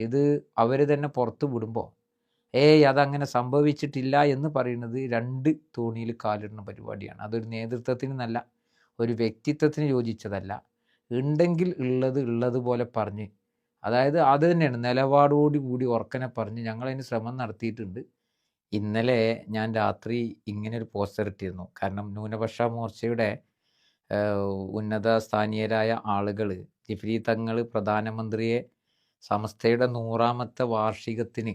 ഇത് അവർ തന്നെ പുറത്ത് വിടുമ്പോൾ ഏയ് അതങ്ങനെ സംഭവിച്ചിട്ടില്ല എന്ന് പറയുന്നത് രണ്ട് തോണിയിൽ കാലിടുന്ന പരിപാടിയാണ്. അതൊരു നേതൃത്വത്തിന് നല്ല ഒരു വ്യക്തിത്വത്തിന് യോജിച്ചതല്ല. ഉണ്ടെങ്കിൽ ഉള്ളത് ഉള്ളതുപോലെ പറഞ്ഞ് അതായത് അത് തന്നെയാണ് നിലപാടോട് കൂടി ഉറക്കനെ പറഞ്ഞ് ഞങ്ങളതിന് ശ്രമം നടത്തിയിട്ടുണ്ട്. ഇന്നലെ ഞാൻ രാത്രി ഇങ്ങനെ ഒരു പോസ്റ്റർ ഇട്ടിരുന്നു. കാരണം ന്യൂനപക്ഷ മോർച്ചയുടെ ഉന്നത സ്ഥാനീയരായ ആളുകൾ ജിഫ്രി തങ്ങൾ പ്രധാനമന്ത്രിയെ സമസ്തയുടെ നൂറാമത്തെ വാർഷികത്തിന്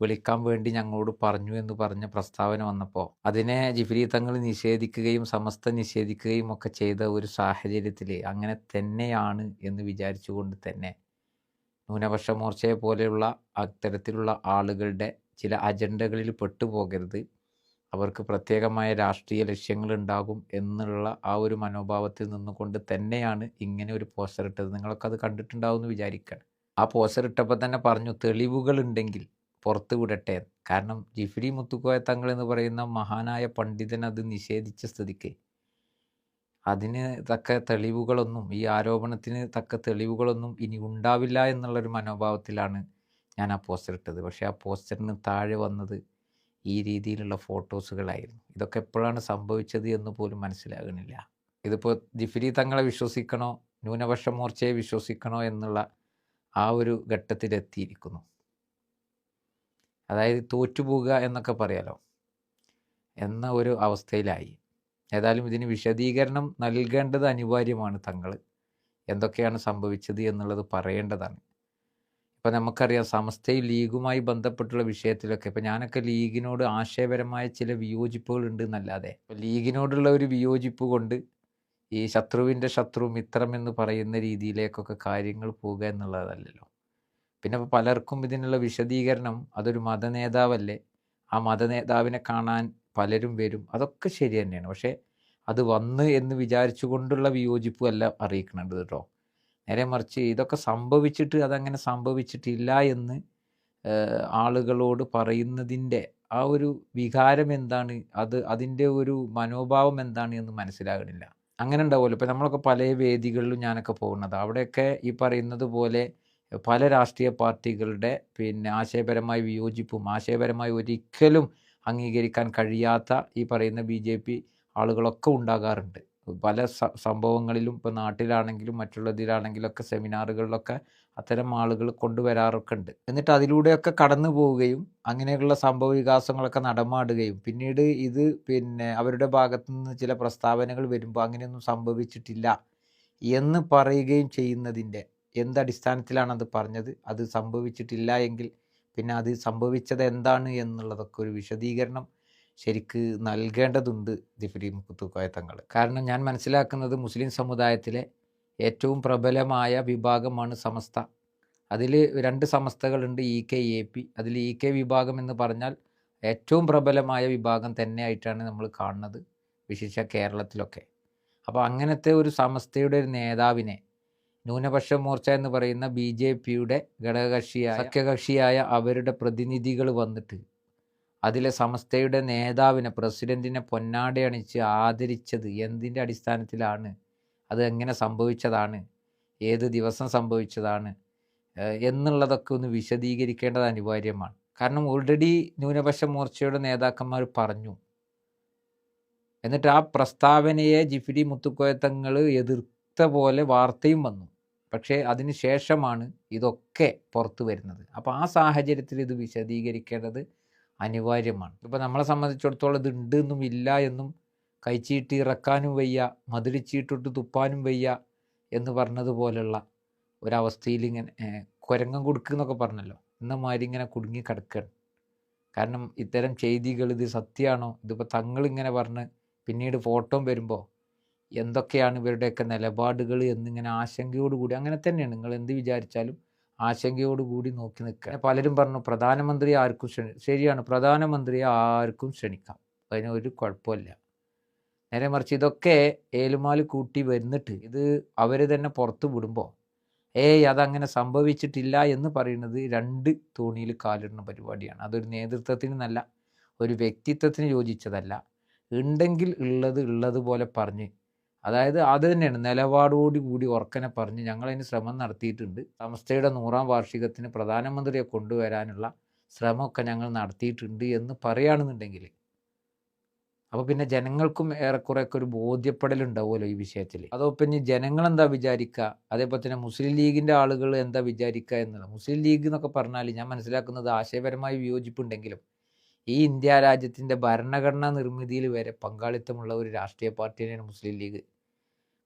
വിളിക്കാൻ വേണ്ടി ഞങ്ങളോട് പറഞ്ഞു എന്ന് പറഞ്ഞ പ്രസ്താവന വന്നപ്പോൾ അതിനെ ജിഫ്രി തങ്ങൾ നിഷേധിക്കുകയും സമസ്ത നിഷേധിക്കുകയും ഒക്കെ ചെയ്ത ഒരു സാഹചര്യത്തിൽ അങ്ങനെ തന്നെയാണ് എന്ന് വിചാരിച്ചുകൊണ്ട് തന്നെ ന്യൂനപക്ഷ മോർച്ചയെ പോലെയുള്ള അത്തരത്തിലുള്ള ആളുകളുടെ ചില അജണ്ടകളിൽ പെട്ടുപോകരുത്. അവർക്ക് പ്രത്യേകമായ രാഷ്ട്രീയ ലക്ഷ്യങ്ങൾ ഉണ്ടാകും എന്നുള്ള ആ ഒരു മനോഭാവത്തിൽ നിന്നുകൊണ്ട് തന്നെയാണ് ഇങ്ങനെ ഒരു പോസ്റ്റർ ഇട്ടത്. നിങ്ങളൊക്കെ അത് കണ്ടിട്ടുണ്ടാവും എന്ന് വിചാരിക്കണം. ആ പോസ്റ്റർ ഇട്ടപ്പോൾ തന്നെ പറഞ്ഞു തെളിവുകളുണ്ടെങ്കിൽ പുറത്ത് വിടട്ടെ. കാരണം ജിഫ്രി മുത്തുക്കോയ തങ്ങൾ എന്ന് പറയുന്ന മഹാനായ പണ്ഡിതൻ അത് നിഷേധിച്ച സ്ഥിതിക്ക്. അതിന് തക്ക തെളിവുകളൊന്നും ഈ ആരോപണത്തിന് തക്ക തെളിവുകളൊന്നും ഇനി ഉണ്ടാവില്ല എന്നുള്ളൊരു മനോഭാവത്തിലാണ് ഞാൻ ആ പോസ്റ്റർ ഇട്ടത്. പക്ഷേ ആ പോസ്റ്ററിന് താഴെ വന്നത് ഈ രീതിയിലുള്ള ഫോട്ടോസുകളായിരുന്നു ഇതൊക്കെ എപ്പോഴാണ് സംഭവിച്ചത് എന്ന് പോലും മനസ്സിലാകുന്നില്ല. ഇതിപ്പോൾ ജിഫിരി തങ്ങളെ വിശ്വസിക്കണോ? ന്യൂനപക്ഷ മോർച്ചയെ വിശ്വസിക്കണോ എന്നുള്ള ആ ഒരു ഘട്ടത്തിലെത്തിയിരിക്കുന്നു. അതായത് തോറ്റുപോകുക എന്നൊക്കെ പറയാലോ? എന്ന ഒരു അവസ്ഥയിലായി. ഏതായാലും ഇതിന് വിശദീകരണം നൽകേണ്ടത് അനിവാര്യമാണ് തങ്ങൾ. എന്തൊക്കെയാണ് സംഭവിച്ചത് എന്നുള്ളത് പറയേണ്ടതാണ്. ഇപ്പം നമുക്കറിയാം സമസ്തയും ലീഗുമായി ബന്ധപ്പെട്ടുള്ള വിഷയത്തിലൊക്കെ ഇപ്പം ഞാനൊക്കെ ലീഗിനോട് ആശയപരമായ ചില വിയോജിപ്പുകൾ ഉണ്ട് എന്നല്ലാതെ ലീഗിനോടുള്ള ഒരു വിയോജിപ്പ് കൊണ്ട് ഈ ശത്രുവിന്റെ ശത്രു മിത്രം എന്ന് പറയുന്ന രീതിയിലേക്കൊക്കെ കാര്യങ്ങൾ പോവുക എന്നുള്ളതല്ലല്ലോ. പിന്നെ പലർക്കും ഇതിനുള്ള വിശദീകരണം അതൊരു മതനേതാവല്ലേ ആ മതനേതാവിനെ കാണാൻ പലരും വരും അതൊക്കെ ശരി തന്നെയാണ്. പക്ഷേ അത് വന്ന് എന്ന് വിചാരിച്ചുകൊണ്ടുള്ള വിയോജിപ്പും അല്ല അറിയിക്കണത് കേട്ടോ. നേരെ മറിച്ച് ഇതൊക്കെ സംഭവിച്ചിട്ട് അതങ്ങനെ സംഭവിച്ചിട്ടില്ല എന്ന് ആളുകളോട് പറയുന്നതിന്റെ ആ ഒരു വികാരം എന്താണ്? അത് അതിന്റെ ഒരു മനോഭാവം എന്താണ് എന്ന് മനസ്സിലാകണില്ല. അങ്ങനെ ഉണ്ടാവുമല്ലോ. ഇപ്പം നമ്മളൊക്കെ പല വേദികളിലും ഞാനൊക്കെ പോകുന്നത്. അവിടെയൊക്കെ ഈ പറയുന്നത് പോലെ പല രാഷ്ട്രീയ പാർട്ടികളുടെ പിന്നെ ആശയപരമായ വിയോജിപ്പും ആശയപരമായി ഒരിക്കലും അംഗീകരിക്കാൻ കഴിയാത്ത ഈ പറയുന്ന ബി ആളുകളൊക്കെ ഉണ്ടാകാറുണ്ട്. പല സംഭവങ്ങളിലും ഇപ്പോൾ നാട്ടിലാണെങ്കിലും മറ്റുള്ളതിലാണെങ്കിലും ഒക്കെ സെമിനാറുകളിലൊക്കെ അത്തരം ആളുകൾ കൊണ്ടുവരാറൊക്കെ ഉണ്ട് എന്നിട്ട് അതിലൂടെയൊക്കെ കടന്നു പോവുകയും അങ്ങനെയുള്ള സംഭവ വികാസങ്ങളൊക്കെ നടമാടുകയും പിന്നീട് ഇത് പിന്നെ അവരുടെ ഭാഗത്തു നിന്ന് ചില പ്രസ്താവനകൾ വരുമ്പോൾ അങ്ങനെയൊന്നും സംഭവിച്ചിട്ടില്ല എന്ന് പറയുകയും ചെയ്യുന്നതിന്റെ എന്തടിസ്ഥാനത്തിലാണ് അത് പറഞ്ഞത്? അത് സംഭവിച്ചിട്ടില്ല എങ്കിൽ പിന്നെ അത് സംഭവിച്ചത് എന്താണ് എന്നുള്ളതൊക്കെ ഒരു വിശദീകരണം ശരിക്ക് നൽകേണ്ടതുണ്ട് ദിഫ്രി മുക്കുത്തുക്കോയ തങ്ങൾ കാരണം ഞാൻ മനസ്സിലാക്കുന്നത് മുസ്ലിം സമുദായത്തിലെ ഏറ്റവും പ്രബലമായ വിഭാഗമാണ് സമസ്ത. അതിൽ രണ്ട് സമസ്തകളുണ്ട് ഇ കെ എ പി. അതിൽ ഇ കെ വിഭാഗം എന്ന് പറഞ്ഞാൽ ഏറ്റവും പ്രബലമായ വിഭാഗം തന്നെയായിട്ടാണ് നമ്മൾ കാണുന്നത് വിശേഷ കേരളത്തിലൊക്കെ. അപ്പോൾ അങ്ങനത്തെ ഒരു സമസ്തയുടെ ഒരു നേതാവിനെ ന്യൂനപക്ഷ മോർച്ച എന്ന് പറയുന്ന ബി ജെ പിയുടെ ഘടകകക്ഷിയായ സഖ്യകക്ഷിയായ അവരുടെ പ്രതിനിധികൾ വന്നിട്ട് അതിലെ സമസ്തയുടെ നേതാവിനെ പ്രസിഡന്റിനെ പൊന്നാടി അണിച്ച് ആദരിച്ചത് എന്തിന്റെ അടിസ്ഥാനത്തിലാണ്? അത് എങ്ങനെ സംഭവിച്ചതാണ്? ഏത് ദിവസം സംഭവിച്ചതാണ്? എന്നുള്ളതൊക്കെ ഒന്ന് വിശദീകരിക്കേണ്ടത് അനിവാര്യമാണ്. കാരണം ഓൾറെഡി ന്യൂനപക്ഷ മോർച്ചയുടെ നേതാക്കന്മാർ പറഞ്ഞു. എന്നിട്ട് ആ പ്രസ്താവനയെ ജിഫിഡി മുത്തുക്കോയത്തങ്ങൾ എതിർത്ത പോലെ വാർത്തയും വന്നു. പക്ഷേ അതിന് ശേഷമാണ് ഇതൊക്കെ പുറത്തു വരുന്നത്. അപ്പോൾ ആ സാഹചര്യത്തിൽ ഇത് വിശദീകരിക്കേണ്ടത് അനിവാര്യമാണ്. ഇപ്പോൾ നമ്മളെ സംബന്ധിച്ചിടത്തോളം ഇത് ഉണ്ട് എന്നും ഇല്ല എന്നും കൈച്ചീട്ട് ഇറക്കാനും വയ്യ മധുരിച്ചീട്ടിട്ട് തുപ്പാനും വയ്യ എന്ന് പറഞ്ഞതുപോലുള്ള ഒരവസ്ഥയിൽ ഇങ്ങനെ കുരങ്ങം കൊടുക്കുന്നൊക്കെ പറഞ്ഞല്ലോ. എന്ന മാതിരി ഇങ്ങനെ കുടുങ്ങി കിടക്കുകയാണ് കാരണം ഇത്തരം ചെയ്തികൾ ഇത് സത്യമാണോ ഇതിപ്പോൾ തങ്ങളിങ്ങനെ പറഞ്ഞ് പിന്നീട് ഫോട്ടോ വരുമ്പോൾ എന്തൊക്കെയാണ് ഇവരുടെയൊക്കെ നിലപാടുകൾ എന്നിങ്ങനെ ആശങ്കയോടുകൂടി അങ്ങനെ തന്നെയാണ്. നിങ്ങൾ എന്ത് വിചാരിച്ചാലും ആശങ്കയോടുകൂടി നോക്കി നിൽക്കുക. പലരും പറഞ്ഞു പ്രധാനമന്ത്രി ആർക്കും ക്ഷണി ശരിയാണ് പ്രധാനമന്ത്രി ആർക്കും ക്ഷണിക്കാം. അതിന് ഒരു കുഴപ്പമില്ല. നേരെ മറിച്ച് ഇതൊക്കെ ഏലുമാൽ കൂട്ടി വരുന്നിട്ട് ഇത് അവർ തന്നെ പുറത്ത് വിടുമ്പോൾ ഏയ് അതങ്ങനെ സംഭവിച്ചിട്ടില്ല എന്ന് പറയുന്നത് രണ്ട് തോണിയിൽ കാലിടുന്ന പരിപാടിയാണ്. അതൊരു നേതൃത്വത്തിന് നല്ല ഒരു വ്യക്തിത്വത്തിന് യോജിച്ചതല്ല. ഉണ്ടെങ്കിൽ ഉള്ളത് ഉള്ളതുപോലെ പറഞ്ഞ് അതായത് അത് തന്നെയാണ്. നിലപാടോടി കൂടി ഉറക്കനെ പറഞ്ഞ് ഞങ്ങളതിന് ശ്രമം നടത്തിയിട്ടുണ്ട്. സംസ്ഥയുടെ നൂറാം വാർഷികത്തിന് പ്രധാനമന്ത്രിയെ കൊണ്ടുവരാനുള്ള ശ്രമമൊക്കെ ഞങ്ങൾ നടത്തിയിട്ടുണ്ട് എന്ന് പറയുകയാണെന്നുണ്ടെങ്കിൽ അപ്പോൾ പിന്നെ ജനങ്ങൾക്കും ഏറെക്കുറെയൊക്കെ ഒരു ബോധ്യപ്പെടലുണ്ടാവുമല്ലോ ഈ വിഷയത്തിൽ. അതോ പിന്നെ ജനങ്ങൾ എന്താ വിചാരിക്കുക? അതേപോലെ തന്നെ മുസ്ലിം ലീഗിന്റെ ആളുകൾ എന്താ വിചാരിക്കുക എന്നുള്ളത്. മുസ്ലിം ലീഗ് എന്നൊക്കെ പറഞ്ഞാൽ ഞാൻ മനസ്സിലാക്കുന്നത് ആശയപരമായി വിയോജിപ്പുണ്ടെങ്കിലും ഈ ഇന്ത്യ രാജ്യത്തിന്റെ ഭരണഘടനാ നിർമ്മിതിയിൽ വരെ പങ്കാളിത്തമുള്ള ഒരു രാഷ്ട്രീയ പാർട്ടി തന്നെയാണ് മുസ്ലിം ലീഗ്.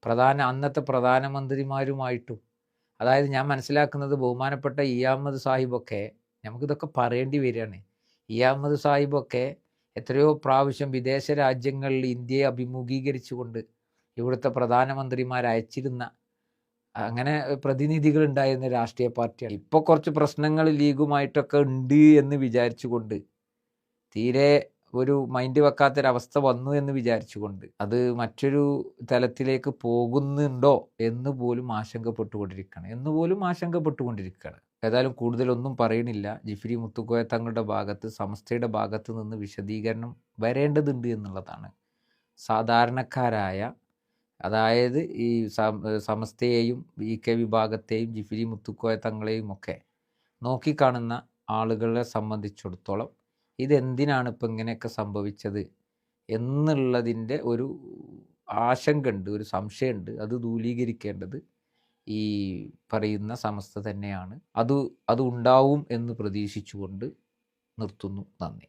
പ്രധാന അന്നത്തെ പ്രധാനമന്ത്രിമാരുമായിട്ടും. അതായത് ഞാൻ മനസ്സിലാക്കുന്നത് ബഹുമാനപ്പെട്ട ഇ അഹമ്മദ് സാഹിബൊക്കെ നമുക്കിതൊക്കെ പറയേണ്ടി വരികയാണ്. ഇ അഹമ്മദ് സാഹിബൊക്കെ എത്രയോ പ്രാവശ്യം വിദേശ രാജ്യങ്ങളിൽ ഇന്ത്യയെ അഭിമുഖീകരിച്ചുകൊണ്ട് ഇവിടുത്തെ പ്രധാനമന്ത്രിമാർ അയച്ചിരുന്ന അങ്ങനെ പ്രതിനിധികൾ ഉണ്ടായിരുന്ന രാഷ്ട്രീയ പാർട്ടിയാണ്. ഇപ്പോൾ കുറച്ച് പ്രശ്നങ്ങൾ ലീഗുമായിട്ടൊക്കെ ഉണ്ട് എന്ന് വിചാരിച്ചുകൊണ്ട് തീരെ ഒരു മൈൻഡ് വെക്കാത്തൊരവസ്ഥ വന്നു എന്ന് വിചാരിച്ചുകൊണ്ട് അത് മറ്റൊരു തലത്തിലേക്ക് പോകുന്നുണ്ടോ എന്ന് പോലും ആശങ്കപ്പെട്ടുകൊണ്ടിരിക്കുകയാണ്. എന്ന് പോലും ആശങ്കപ്പെട്ടുകൊണ്ടിരിക്കുകയാണ്. ഏതായാലും കൂടുതലൊന്നും പറയണില്ല ജിഫിരി മുത്തുക്കോയ തങ്ങളുടെ ഭാഗത്ത് സംസ്ഥയുടെ ഭാഗത്ത് നിന്ന് വിശദീകരണം വരേണ്ടതുണ്ട് എന്നുള്ളതാണ്. സാധാരണക്കാരായ അതായത് ഈ സമസ്തയെയും ഇ കെ വിഭാഗത്തെയും ജിഫിരി മുത്തുക്കോയ തങ്ങളെയും ഒക്കെ നോക്കിക്കാണുന്ന ആളുകളെ സംബന്ധിച്ചിടത്തോളം ഇതെന്തിനാണ് ഇപ്പം ഇങ്ങനെയൊക്കെ സംഭവിച്ചത് എന്നുള്ളതിന്റെ ഒരു ആശങ്കയുണ്ട് ഒരു സംശയമുണ്ട്. അത് ദൂലീകരിക്കേണ്ടത് ഈ പറയുന്ന സമസ്ത തന്നെയാണ്. അത് അത് ഉണ്ടാവും എന്ന് പ്രതീക്ഷിച്ചുകൊണ്ട് നിർത്തുന്നു. നന്ദി.